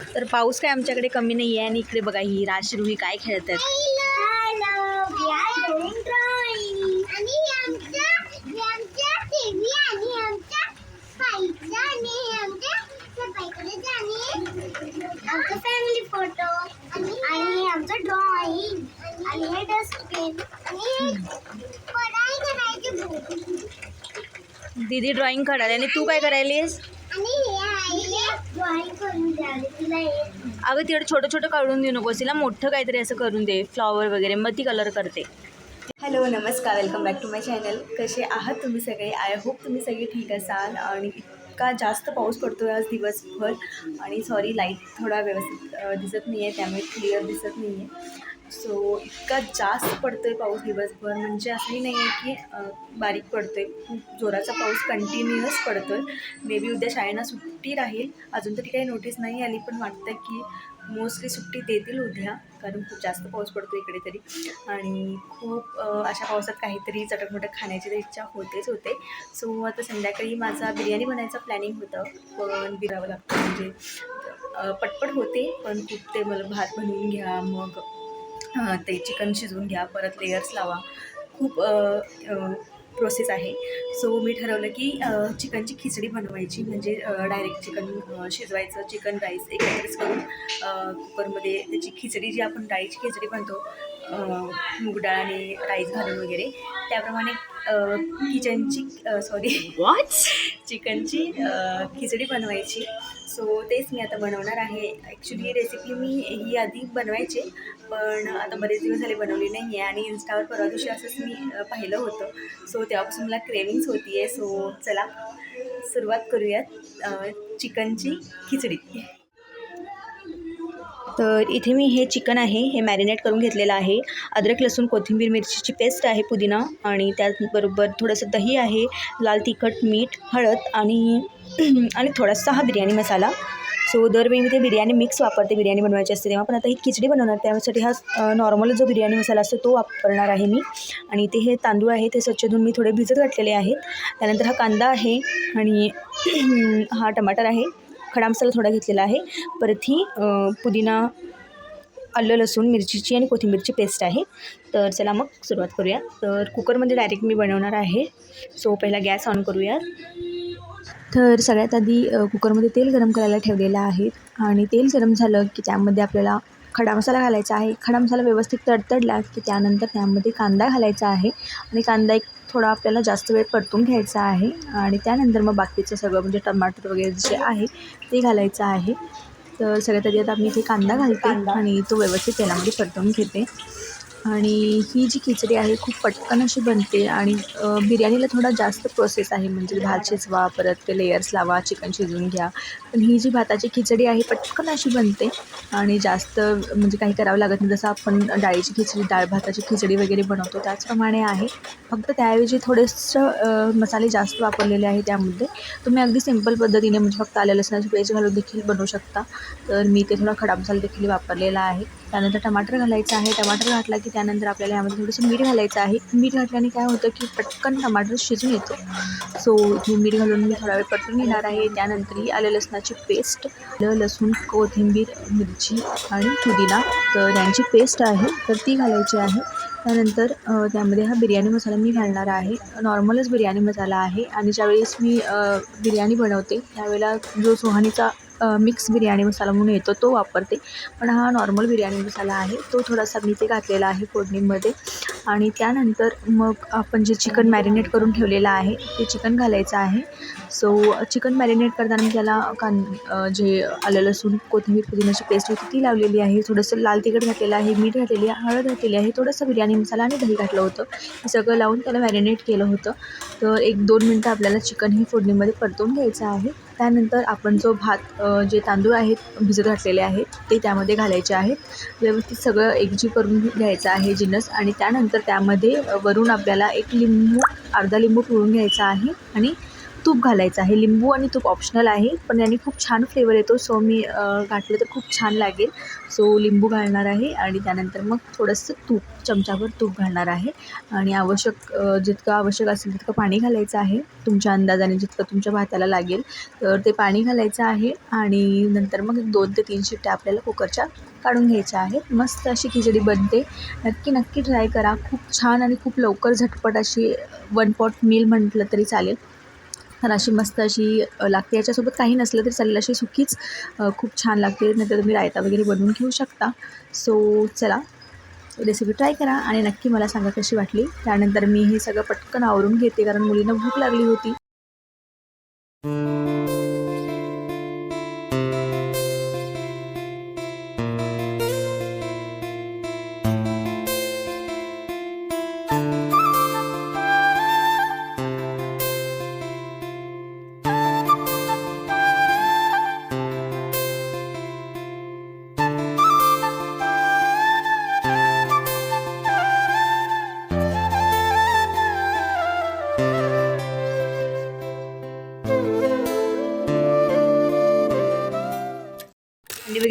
तर पाऊस काय आमच्याकडे कमी नाही आहे आणि इकडे बघा ही राशरुही काय खेळत आहेत फॅमिली फोटो आणि आमचं ड्रॉइंग आणि हे डस्टबिन आणि पढाई करायची बुक दीदी ड्रॉइंग काढायला आणि तू काय करायलीस? अगं तिकडे छोटं छोटं काढून देऊ नकोस तिला मोठं काहीतरी असं करून दे. फ्लॉवर वगैरे. मग ती कलर करते. हॅलो नमस्कार. Welcome back to my channel कसे आहात तुम्ही सगळे? आय होप तुम्ही सगळे ठीक असाल. आणि इतका जास्त पाऊस पडतो आहे आज दिवसभर. आणि सॉरी लाइट थोडा व्यवस्थित दिसत नाही आहे त्यामुळे क्लिअर दिसत नाही आहे सो इतका जास्त पडतो आहे पाऊस दिवसभर. म्हणजे असंही नाही आहे की बारीक पडतो आहे खूप जोराचा पाऊस कंटिन्युअस पडतो आहे मे बी उद्या शाळेना सुट्टी राहील. अजून तरी काही नोटीस नाही आली पण वाटतं की मोस्टली सुट्टी देतील उद्या कारण खूप जास्त पाऊस पडतो इकडे तरी. आणि खूप अशा पावसात काहीतरी चटकमटक खाण्याची तर इच्छा होतेच होते. सो आता संध्याकाळी माझा बिर्याणी बनायचं प्लॅनिंग होतं. पण बिरावं लागतं. म्हणजे पटपट होते पण खूप ते मला भात बनवून घ्या मग ते चिकन शिजवून घ्या परत लेयर्स लावा. खूप प्रोसेस आहे. सो मी ठरवलं की चिकनची खिचडी बनवायची. म्हणजे डायरेक्ट चिकन शिजवायचं. चिकन राईस एकत्रच करून कुकरमध्ये त्याची खिचडी जी आपण डाळीची खिचडी बनतो मूग डाळ आणि राईस घालून वगैरे त्याप्रमाणे किचनची सॉरी वॉच चिकनची खिचडी बनवायची. सो तेच मी आता बनवणार आहे. ॲक्च्युली ही रेसिपी मी ही आधी बनवायचे पण आता बरेच दिवस झाले बनवली नाही आहे आणि इन्स्टावर परवा दिवशी असंच मी पाहिलं होतं. सो तेव्हापासून मला क्रेविंग्स होती आहे सो चला सुरुवात करूयात. चिकनची खिचडी. तर इथे मी हे चिकन आहे हे मॅरिनेट करून घेतलेलं आहे. अद्रक लसूण कोथिंबीर मिरचीची पेस्ट आहे पुदिना आणि त्याचबरोबर थोडंसं दही आहे लाल तिखट मीठ हळद आणि आणि थोडासा हा बिर्याणी मसाला. सो दरवेळी मी ते बिर्याणी मिक्स वापरते बिर्याणी बनवायची असते तेव्हा. पण आता ही खिचडी बनवणार त्यासाठी हा नॉर्मल जो बिर्याणी मसाला असतो तो वापरणार आहे मी. आणि ते हे तांदूळ आहे ते स्वच्छ धुवून मी थोडे भिजत घातलेले आहेत. त्यानंतर हा कांदा आहे आणि हा टमाटर आहे. खडा मसाला थोडा घेतलेला आहे. परत ही पुदिना आलं लसूण मिरचीची आणि कोथिंबीरची पेस्ट आहे. तर चला मग सुरुवात करूया. तर कुकरमध्ये डायरेक्ट मी बनवणार आहे. सो पहिला गॅस ऑन करूयात तर सगळ्यात आधी कुकरमध्ये तेल गरम करायला ठेवलेलं आहे आणि तेल गरम झालं की त्यामध्ये आपल्याला खडा मसाला घालायचा आहे. खडा मसाला व्यवस्थित तडतडला की त्यानंतर त्यामध्ये कांदा घालायचा आहे आणि कांदा एक थोडा आपल्याला जास्त वेळ परतून घ्यायचा आहे आणि त्यानंतर मग बाकीचं सगळं म्हणजे टमाटर वगैरे जे आहे ते घालायचं आहे. तर सगळ्यात आधी आता मी इथे कांदा घालते आणि तो व्यवस्थित तेलामध्ये परतवून घेते. आणि ही जी खिचडी आहे खूप पटकन अशी बनते आणि बिर्याणीला थोडा जास्त प्रोसेस आहे. म्हणजे भात शिजवा परत ते लेयर्स लावा चिकन शिजवून घ्या. पण ही जी भाताची खिचडी आहे पटकन अशी बनते आणि जास्त म्हणजे काही करावं लागत नाही. जसं आपण डाळीची खिचडी डाळ भाताची खिचडी वगैरे बनवतो त्याचप्रमाणे आहे. फक्त त्याऐवजी थोडेसं मसाले जास्त वापरलेले आहे त्यामध्ये. तुम्ही अगदी सिंपल पद्धतीने म्हणजे फक्त आल्या लसणाची पेस्ट घालून देखील बनवू शकता. तर मी ते थोडा खडा मसाला देखील वापरलेला आहे. त्यानंतर टमाटर घालायचं आहे. टमाटर घातला की त्यानंतर आपल्याला यामध्ये थोडंसं मीठ घालायचं आहे. मीठ घातल्याने काय होतं की पटकन टमाटर शिजून येतो. सो हे मीठ घालून मी थोडा वेळ पटकन घेणार आहे. त्यानंतर ही आलं लसणाची पेस्ट आलं लसूण कोथिंबीर मिरची आणि पुदिना. तर यांची पेस्ट आहे तर ती घालायची आहे. त्यानंतर त्यामध्ये हा बिर्याणी मसाला मी घालणार आहे. नॉर्मलच बिर्याणी मसाला आहे. आणि ज्यावेळेस मी बिर्याणी बनवते त्यावेळेला जो सुहानीचा मिक्स बिर्याणी मसाला म्हणून येतो तो वापरते. पण हा नॉर्मल बिर्याणी मसाला आहे तो थोडासा मी ते घातलेला आहे फोडणीमध्ये. आणि त्यानंतर मग आपण जे चिकन मॅरिनेट करून ठेवलेलं आहे ते चिकन घालायचं आहे. सो चिकन मॅरिनेट करताना मी त्याला कान जे आलं लसूण कोथिंबीर पुदिन्याची पेस्ट होती ती लावलेली आहे. थोडंसं लाल तिखट घातलेलं आहे मीठ घातलेली आहे हळद घातलेली आहे थोडंसं बिर्याणी मसाला आणि दही घातलं होतं. हे सगळं लावून त्याला मॅरिनेट केलं होतं. तर एक दोन मिनटं आपल्याला चिकन हे फोडणीमध्ये परतून घ्यायचं आहे. त्यानंतर आपण जो भात जे तांदूळ आहेत भिजत घातलेले आहेत ते त्यामध्ये घालायचे आहेत. व्यवस्थित सगळं एकजीव करून घ्यायचं आहे जिनस आणि त्यानंतर त्यामध्ये वरून आपल्याला एक लिंबू अर्धा लिंबू पिळून घ्यायचा आहे आणि तूप घालायचं आहे. लिंबू आणि तूप ऑप्शनल आहे पण याने खूप छान फ्लेवर येतो. सो मी घातलं तर खूप छान लागेल. सो लिंबू घालणार आहे आणि त्यानंतर मग थोडंसं तूप चमचाभर तूप घालणार आहे. आणि आवश्यक जितकं आवश्यक असेल तितकं पाणी घालायचं आहे. तुमच्या अंदाजाने जितकं तुमच्या भाताला लागेल तर ते पाणी घालायचं आहे. आणि नंतर मग दोन ते तीन शिट्ट्या आपल्याला कुकरच्या काढून घ्यायच्या आहेत. मस्त अशी खिचडी बनते. नक्की नक्की ट्राय करा. खूप छान आणि खूप लवकर झटपट अशी वन पॉट मील म्हटलं तरी चालेल. तर अशी मस्त अशी लागते. याच्यासोबत काही नसलं तरी चालेल अशी सुकीच खूप छान लागते. नाहीतर तुम्ही रायता वगैरे बनवून घेऊ शकता. सो चला. रेसिपी ट्राय करा आणि नक्की मला सांगा कशी वाटली. त्यानंतर मी हे सगळं पटकन आवरून घेते कारण मुलींना भूक लागली होती.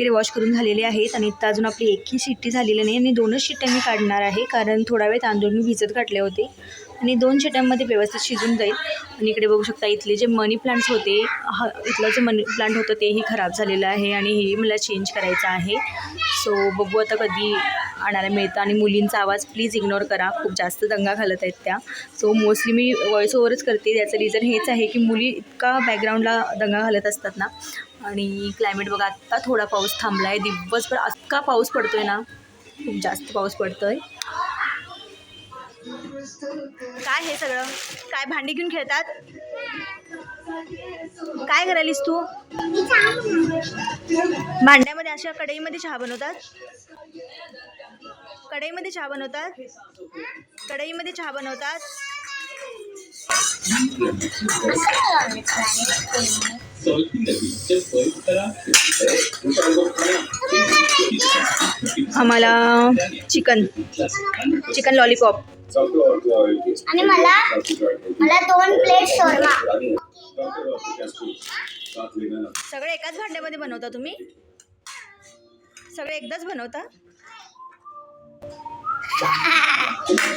वगैरे वॉश करून झालेले आहेत आणि इथं अजून आपली एकही शिट्टी झालेली नाही आणि दोनच शिट्ट्या मी काढणार आहे. कारण थोडा वेळ तांदूळ मी भिजत घातले होते. आणि दोन शिट्ट्यांमध्ये व्यवस्थित शिजून जाईल. आणि इकडे बघू शकता इथले जे मनी प्लांट्स होते हा इथलं जे मनी प्लांट होतं तेही खराब झालेलं आहे आणि हेही मला चेंज करायचं आहे. सो बघू आता कधी आणायला मिळतं. आणि मुलींचा आवाज प्लीज इग्नोर करा. खूप जास्त दंगा घालत आहेत त्या. सो मोस्टली मी व्हॉईस ओव्हरच करते. त्याचं रिझन हेच आहे की मुली इतका बॅकग्राऊंडला दंगा घालत असतात ना. आणि क्लायमेट बघा आत्ता थोडा पाऊस थांबला आहे दिवसभर इतका पाऊस पडतो आहे ना. खूप जास्त पाऊस पडतो आहे काय हे सगळं? काय भांडी घेऊन खेळतात? काय करायलीस तू? भांड्यामध्ये अशा कढईमध्ये चहा बनवतात? कढईमध्ये चहा बनवतात? कढईमध्ये चहा बनवतात? आम्हाला चिकन चिकन लॉलीपॉप. आणि मला मला दोन प्लेट शोरमा. सगळे एकाच भांड्यामध्ये बनवता तुम्ही? सगळे एकदाच बनवता?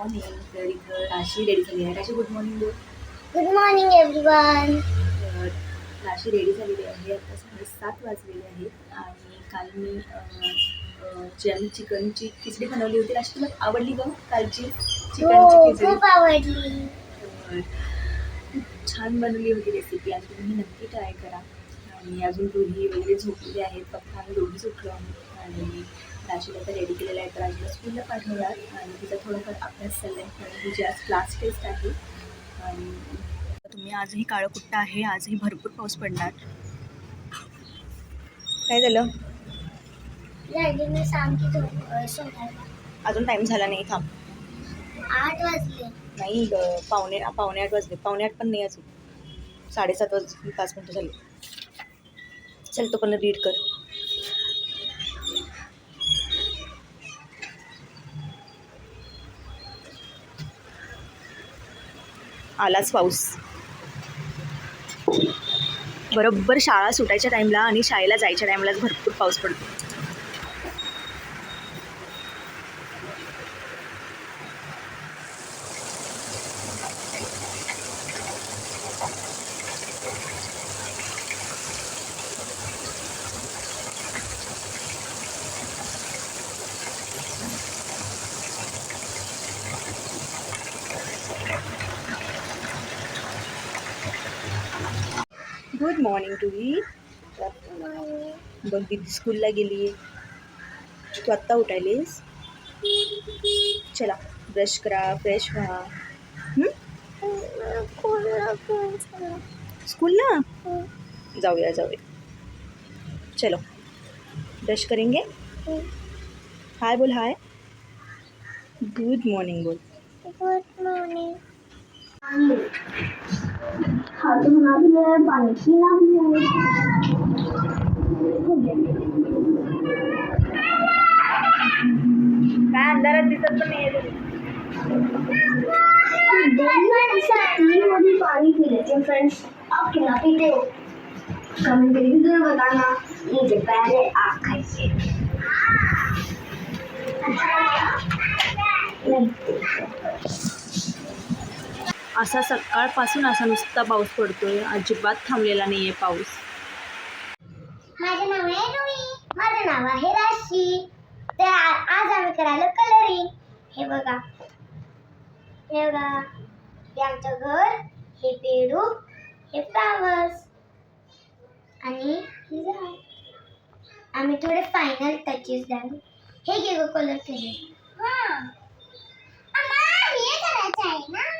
मॉर्निंग तर इथं राशी रेडी झाली आहे Rashi good morning good morning everyone Rashi ready झालेली आहे आता साडेसात वाजलेले आहेत. आणि काल मी चिकन चिकनची खिचडी बनवली होती. राशी तुला आवडली गं कालची हो चिकनची खिचडी? खूप आवडली. खूप छान बनवली होती रेसिपी आणि तुम्ही नक्की ट्राय करा. आणि अजून दोघी वगैरे झोपलेले आहेत. फक्त आम्ही दोघीच उठलो आहोत. आणि राशीला तर रेडी केलेलं आहे. तर राशीला स्कूलला पाठवणार. आणि तिचा थोडाफार अभ्यास चालला आहे कारण तिची आज क्लास टेस्ट आहे. आणि तुम्ही आजही काळं कुट्टा आहे? आजही भरपूर पाऊस पडणार. काय झालं? अजून टाईम झाला नाही. थांब. आठ वाजले. नाही पावणे पावणे आठ वाजले. पावणे आठ पण नाही अजून. साडेसात वाज पाच मिनटं झाली. चल तो पण रीड कर. आलाच पाऊस. बरोबर शाळा सुटायच्या टाईमला आणि शाळेला जायच्या टाईमलाच भरपूर पाऊस पडतो. मॉर्निंग टू ही बघ दीदी स्कूलला गेली. आहे तू आत्ता उठायलीस? चला ब्रश करा फ्रेश व्हा. स्कूलला जाऊया जाऊया. चलो ब्रश करेंगे. हाय बोल हाय गुड मॉर्निंग बोल. गुड मॉर्निंग हाथ बना दिया है पानी पीना काय अंधारात दिसत पण नाही. तीन पानी पी लेते फ्रेंड्स आप कितना पीते हो कमेंट करके जरूर बताना मुझे पहले आप खाइए असा सकाळपासून असा नुसता पाऊस पडतोय. अजिबात थांबलेला नाही आहे पाऊस. माझं नाव आहे रुई. माझं नाव आहे राशी. तर आज आम्ही करायला कलरिंग. हे बघा. हे बघा. हे आमचं घर. हे पेरू. हे फ्लावर्स आणि हे झाड. आम्ही थोडे फायनल टचेस द्यावे हे घे गो कलर केले हे करायचं आहे ना?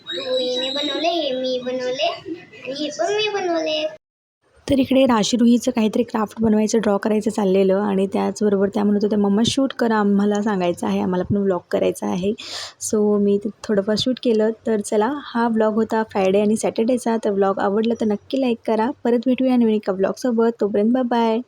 रुईने बनवले हे मी बनवले आणि हे पण मी बनवले तर इकडे राशी रुहीचं काहीतरी क्राफ्ट बनवायचं ड्रॉ करायचं चाललेलं आणि त्याचबरोबर त्या म्हणत होत्या मम्मा शूट करा आम्हाला सांगायचं आहे आम्हाला पण व्लॉग करायचा आहे. सो मी ते थोडंफार शूट केलं. तर चला हा व्लॉग होता फ्रायडे आणि सॅटर्डेचा तर व्लॉग आवडला तर नक्की लाईक करा. परत भेटूया नवीन एका व्लॉगसोबत तोपर्यंत बाय